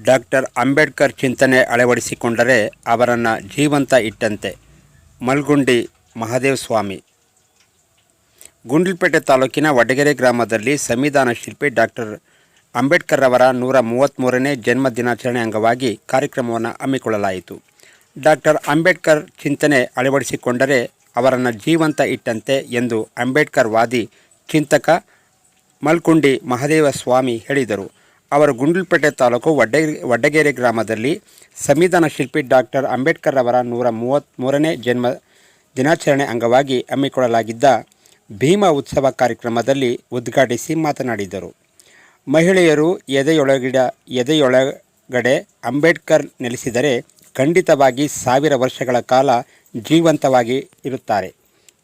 Doctor Ambedkar ಚಿಂತನೆ ಅಳವಡಿಸಿಕೊಂಡರೆ ಅವರನ್ನು ಜೀವಂತ ಇಟ್ಟಂತೆ. ಮಲ್ಗುಂಡಿ ಮಹಾದೇವ ಸ್ವಾಮಿ. ಗುಂಡ್ಲಪೇಟೆ ತಾಲೂಕಿನ ವಡಗೆರೆ ಗ್ರಾಮದಲ್ಲಿ ಸಂವಿಧಾನ ಶಿಲ್ಪಿ ಡಾಕ್ಟರ್ ಅಂಬೇಡ್ಕರ್ ಅವರ ನೂರ ಮೂವತ್ತ್ಮೂರನೇ ಜನ್ಮ ದಿನಾಚರಣೆ ಅಂಗವಾಗಿ ಕಾರ್ಯಕ್ರಮವನ್ನು ಹಮ್ಮಿಕೊಳ್ಳಲಾಯಿತು. ಡಾಕ್ಟರ್ ಅಂಬೇಡ್ಕರ್ ಚಿಂತನೆ ಅಳವಡಿಸಿಕೊಂಡರೆ ಅವರನ್ನು ಜೀವಂತ ಇಟ್ಟಂತೆ ಎಂದು ಅಂಬೇಡ್ಕರ್ ವಾದಿ ಚಿಂತಕ ಮಲ್ಕುಂಡಿ ಮಹದೇವ ಸ್ವಾಮಿ ಹೇಳಿದರು. ಅವರು ಗುಂಡ್ಲುಪೇಟೆ ತಾಲೂಕು ವಡ್ಡೆ, ವಡ್ಡಗೆರೆ ಗ್ರಾಮದಲ್ಲಿ ಸಂವಿಧಾನ ಶಿಲ್ಪಿ ಡಾಕ್ಟರ್ ಅಂಬೇಡ್ಕರ್ ಅವರ ನೂರ ಮೂವತ್ತ್ಮೂರನೇ ಜನ್ಮ ದಿನಾಚರಣೆ ಅಂಗವಾಗಿ ಹಮ್ಮಿಕೊಳ್ಳಲಾಗಿದ್ದ ಭೀಮ ಉತ್ಸವ ಕಾರ್ಯಕ್ರಮದಲ್ಲಿ ಉದ್ಘಾಟಿಸಿ ಮಾತನಾಡಿದರು. ಮಹಿಳೆಯರು ಎದೆಯೊಳಗಿಡ, ಎದೆಯೊಳಗಡೆ ಅಂಬೇಡ್ಕರ್ ನೆಲೆಸಿದರೆ ಖಂಡಿತವಾಗಿ ಸಾವಿರ ವರ್ಷಗಳ ಕಾಲ ಜೀವಂತವಾಗಿ ಇರುತ್ತಾರೆ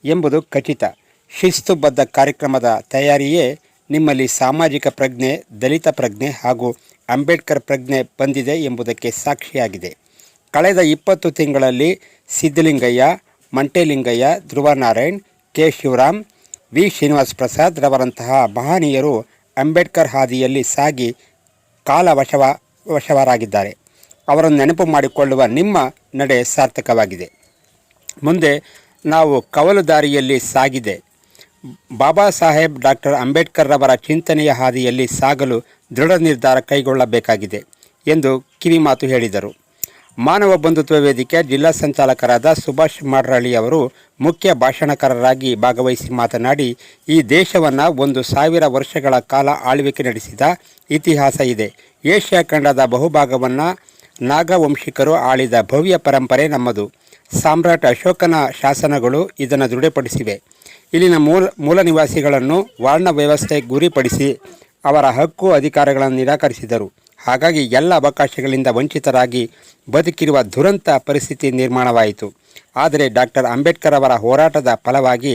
ಎಂಬುದು ಖಚಿತ. ಶಿಸ್ತುಬದ್ಧ ಕಾರ್ಯಕ್ರಮದ ತಯಾರಿಯೇ ನಿಮ್ಮಲ್ಲಿ ಸಾಮಾಜಿಕ ಪ್ರಜ್ಞೆ, ದಲಿತ ಪ್ರಜ್ಞೆ ಹಾಗೂ ಅಂಬೇಡ್ಕರ್ ಪ್ರಜ್ಞೆ ಬಂದಿದೆ ಎಂಬುದಕ್ಕೆ ಸಾಕ್ಷಿಯಾಗಿದೆ. ಕಳೆದ ಇಪ್ಪತ್ತು ತಿಂಗಳಲ್ಲಿ ಸಿದ್ದಲಿಂಗಯ್ಯ ಮಂಟೇಲಿಂಗಯ್ಯ, ಧ್ರುವನಾರಾಯಣ್, ಕೆ. ಶಿವರಾಮ್, ವಿ. ಶ್ರೀನಿವಾಸ್ ಪ್ರಸಾದ್ ರವರಂತಹ ಮಹನೀಯರು ಅಂಬೇಡ್ಕರ್ ಹಾದಿಯಲ್ಲಿ ಸಾಗಿ ಕಾಲ ವಶವ, ವಶವರಾಗಿದ್ದಾರೆ. ಅವರನ್ನು ನೆನಪು ಮಾಡಿಕೊಳ್ಳುವ ನಿಮ್ಮ ನಡೆ ಸಾರ್ಥಕವಾಗಿದೆ. ಮುಂದೆ ನಾವು ಕವಲು ದಾರಿಯಲ್ಲಿ ಸಾಗಿದೆ. ಬಾಬಾ ಸಾಹೇಬ್ ಡಾಕ್ಟರ್ ಅಂಬೇಡ್ಕರ್ ರವರ ಚಿಂತನೆಯ ಹಾದಿಯಲ್ಲಿ ಸಾಗಲು ದೃಢ ನಿರ್ಧಾರ ಕೈಗೊಳ್ಳಬೇಕಾಗಿದೆ ಎಂದು ಕಿವಿಮಾತು ಹೇಳಿದರು. ಮಾನವ ಬಂಧುತ್ವ ವೇದಿಕೆ ಜಿಲ್ಲಾ ಸಂಚಾಲಕರಾದ ಸುಭಾಷ್ ಮಾಡ್ರಳ್ಳಿ ಅವರು ಮುಖ್ಯ ಭಾಷಣಕಾರರಾಗಿ ಭಾಗವಹಿಸಿ ಮಾತನಾಡಿ, ಈ ದೇಶವನ್ನು ಒಂದು ಸಾವಿರ ವರ್ಷಗಳ ಕಾಲ ಆಳ್ವಿಕೆ ನಡೆಸಿದ ಇತಿಹಾಸ ಇದೆ. ಏಷ್ಯಾ ಖಂಡದ ಬಹುಭಾಗವನ್ನು ನಾಗವಂಶಿಕರು ಆಳಿದ ಭವ್ಯ ಪರಂಪರೆ ನಮ್ಮದು. ಸಾಮ್ರಾಟ್ ಅಶೋಕನ ಶಾಸನಗಳು ಇದನ್ನು ದೃಢಪಡಿಸಿವೆ. ಇಲ್ಲಿನ ಮೂಲ ಮೂಲ ನಿವಾಸಿಗಳನ್ನು ವಾರ್ಡ್ನ ವ್ಯವಸ್ಥೆ ಗುರಿಪಡಿಸಿ ಅವರ ಹಕ್ಕು ಅಧಿಕಾರಗಳನ್ನು ನಿರಾಕರಿಸಿದರು. ಹಾಗಾಗಿ ಎಲ್ಲ ಅವಕಾಶಗಳಿಂದ ವಂಚಿತರಾಗಿ ಬದುಕಿರುವ ದುರಂತ ಪರಿಸ್ಥಿತಿ ನಿರ್ಮಾಣವಾಯಿತು. ಆದರೆ ಡಾಕ್ಟರ್ ಅಂಬೇಡ್ಕರ್ ಅವರ ಹೋರಾಟದ ಫಲವಾಗಿ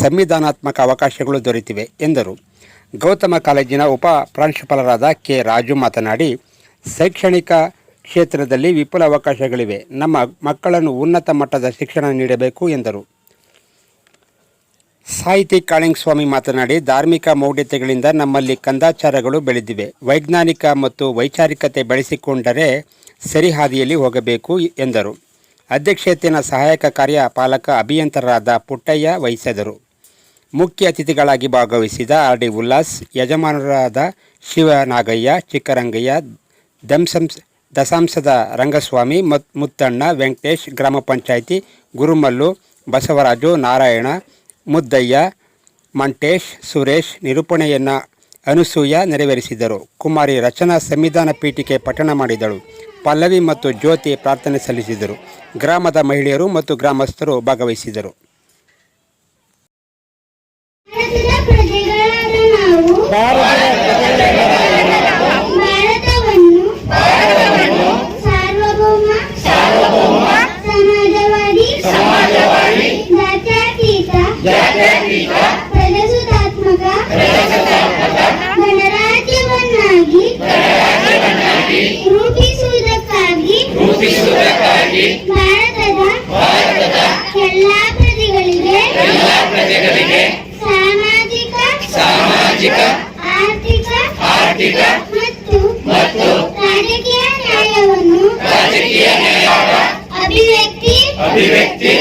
ಸಂವಿಧಾನಾತ್ಮಕ ಅವಕಾಶಗಳು ದೊರೆತಿವೆ ಎಂದರು. ಗೌತಮ ಕಾಲೇಜಿನ ಉಪ ಪ್ರಾಂಶುಪಾಲರಾದ ಕೆ. ರಾಜು ಮಾತನಾಡಿ, ಶೈಕ್ಷಣಿಕ ಕ್ಷೇತ್ರದಲ್ಲಿ ವಿಪುಲ ಅವಕಾಶಗಳಿವೆ. ನಮ್ಮ ಮಕ್ಕಳನ್ನು ಉನ್ನತ ಮಟ್ಟದ ಶಿಕ್ಷಣ ನೀಡಬೇಕು ಎಂದರು. ಸಾಹಿತಿ ಕಾಳಿಂಗಸ್ವಾಮಿ ಮಾತನಾಡಿ, ಧಾರ್ಮಿಕ ಮೌಢ್ಯತೆಗಳಿಂದ ನಮ್ಮಲ್ಲಿ ಕಂದಾಚಾರಗಳು ಬೆಳೆದಿವೆ. ವೈಜ್ಞಾನಿಕ ಮತ್ತು ವೈಚಾರಿಕತೆ ಬೆಳೆಸಿಕೊಂಡರೆ ಸರಿಹಾದಿಯಲ್ಲಿ ಹೋಗಬೇಕು ಎಂದರು. ಅಧ್ಯಕ್ಷತೆಯ ಸಹಾಯಕ ಕಾರ್ಯಪಾಲಕ ಅಭಿಯಂತರರಾದ ಪುಟ್ಟಯ್ಯ ವಹಿಸಿದರು. ಮುಖ್ಯ ಅತಿಥಿಗಳಾಗಿ ಭಾಗವಹಿಸಿದ ಆರ್ ಡಿ ಉಲ್ಲಾಸ್, ಯಜಮಾನರಾದ ಶಿವನಾಗಯ್ಯ, ಚಿಕ್ಕರಂಗಯ್ಯ ದಂಸಂಸ್ ದಸಾಂಸದ ರಂಗಸ್ವಾಮಿ, ಮತ್ ಮುತ್ತಣ್ಣ ವೆಂಕಟೇಶ್, ಗ್ರಾಮ ಪಂಚಾಯಿತಿ ಗುರುಮಲ್ಲು, ಬಸವರಾಜು ನಾರಾಯಣ ಮುದ್ದಯ್ಯ, ಮಂಟೇಶ್, ಸುರೇಶ್ ನಿರೂಪಣೆಯನ್ನು ಅನುಸೂಯ ನೆರವೇರಿಸಿದರು. ಕುಮಾರಿ ರಚನಾ ಸಂವಿಧಾನ ಪೀಠಿಕೆ ಪಠಣ ಮಾಡಿದಳು. ಪಲ್ಲವಿ ಮತ್ತು ಜ್ಯೋತಿ ಪ್ರಾರ್ಥನೆ ಸಲ್ಲಿಸಿದರು. ಗ್ರಾಮದ ಮಹಿಳೆಯರು ಮತ್ತು ಗ್ರಾಮಸ್ಥರು ಭಾಗವಹಿಸಿದರು. ಭಾರತದ ಸಾಮಾಜಿಕ ಆರ್ಥಿಕ ಮತ್ತು ರಾಜಕೀಯ ನ್ಯಾಯವನ್ನು ಅಭಿವ್ಯಕ್ತಿ